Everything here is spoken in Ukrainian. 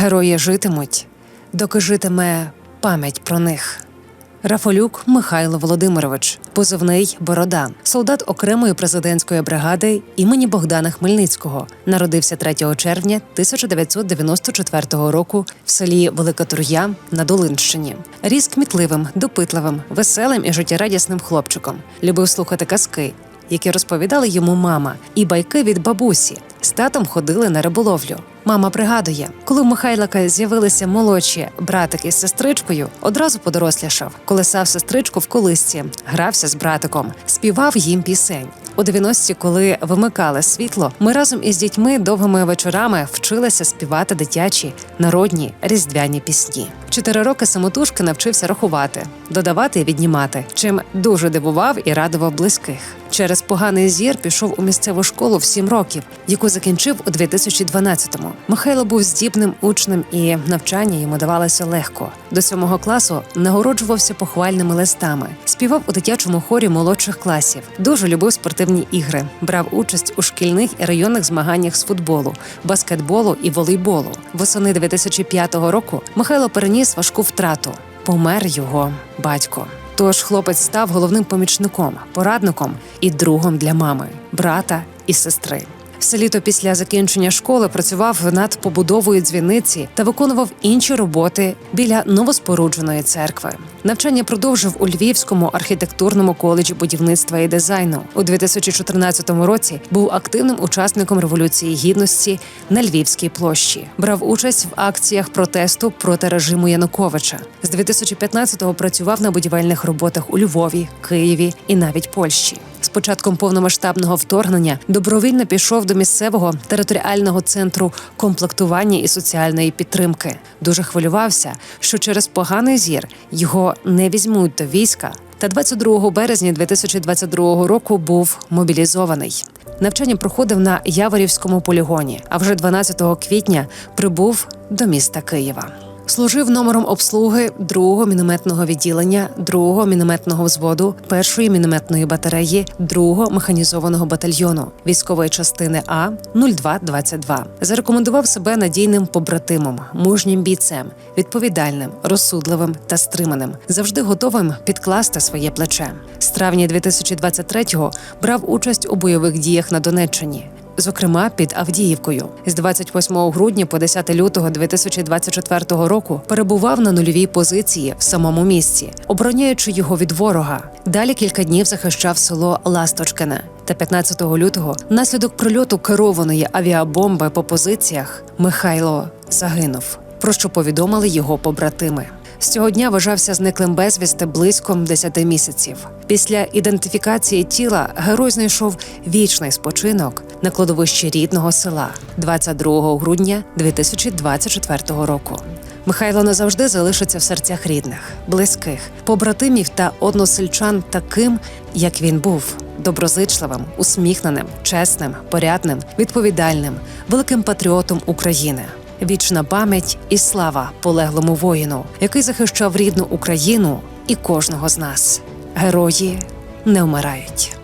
Герої житимуть, доки житиме пам'ять про них. Рафалюк Михайло Володимирович, позивний Борода, солдат окремої президентської бригади імені Богдана Хмельницького, народився 3 червня 1994 року в селі Велика Тур'я на Долинщині. Ріс кмітливим, допитливим, веселим і життєрадісним хлопчиком. Любив слухати казки, які розповідали йому мама, і байки від бабусі. З татом ходили на риболовлю. Мама пригадує, коли у Михайлика з'явилися молодші братик із сестричкою, одразу подорослішав, колесав сестричку в колисці, грався з братиком, співав їм пісень. У 90-ті, коли вимикали світло, ми разом із дітьми довгими вечорами вчилися співати дитячі народні різдвяні пісні. Чотири роки самотужки навчився рахувати, додавати і віднімати, чим дуже дивував і радував близьких. Через поганий зір пішов у місцеву школу в сім років, яку закінчив у 2012-му. Михайло був здібним учнем, і навчання йому давалося легко. До сьомого класу нагороджувався похвальними листами, співав у дитячому хорі молодших класів, дуже любив спортивні ігри, брав участь у шкільних і районних змаганнях з футболу, баскетболу і волейболу. Восени 2005 року Михайло переніс важку втрату. Помер його батько. Тож хлопець став головним помічником, порадником і другом для мами, брата і сестри. Все літо після закінчення школи працював над побудовою дзвіниці та виконував інші роботи біля новоспорудженої церкви. Навчання продовжив у Львівському архітектурному коледжі будівництва і дизайну. У 2014 році був активним учасником революції гідності на Львівській площі. Брав участь в акціях протесту проти режиму Януковича. З 2015-го працював на будівельних роботах у Львові, Києві і навіть Польщі. Початком повномасштабного вторгнення добровільно пішов до місцевого територіального центру комплектування і соціальної підтримки. Дуже хвилювався, що через поганий зір його не візьмуть до війська. Та 22 березня 2022 року був мобілізований. Навчання проходив на Яворівському полігоні, а вже 12 квітня прибув до міста Києва. Служив номером обслуги 2-го мінометного відділення, 2-го мінометного взводу, 1-ї мінометної батареї, 2-го механізованого батальйону військової частини А 0222. Зарекомендував себе надійним побратимом, мужнім бійцем, відповідальним, розсудливим та стриманим, завжди готовим підкласти своє плече. З травня 2023-го брав участь у бойових діях на Донеччині зокрема під Авдіївкою. З 28 грудня по 10 лютого 2024 року перебував на нульовій позиції в самому місці, обороняючи його від ворога. Далі кілька днів захищав село Ласточкине. Та 15 лютого, внаслідок прильоту керованої авіабомби по позиціях, Михайло загинув. Про що повідомили його побратими. З цього дня вважався зниклим безвісти близько 10 місяців. Після ідентифікації тіла герой знайшов вічний спочинок на кладовищі рідного села 22 грудня 2024 року. Михайло назавжди залишиться в серцях рідних, близьких, побратимів та односельчан таким, як він був. Доброзичливим, усміхненим, чесним, порядним, відповідальним, великим патріотом України. Вічна пам'ять і слава полеглому воїну, який захищав рідну Україну і кожного з нас. Герої не вмирають.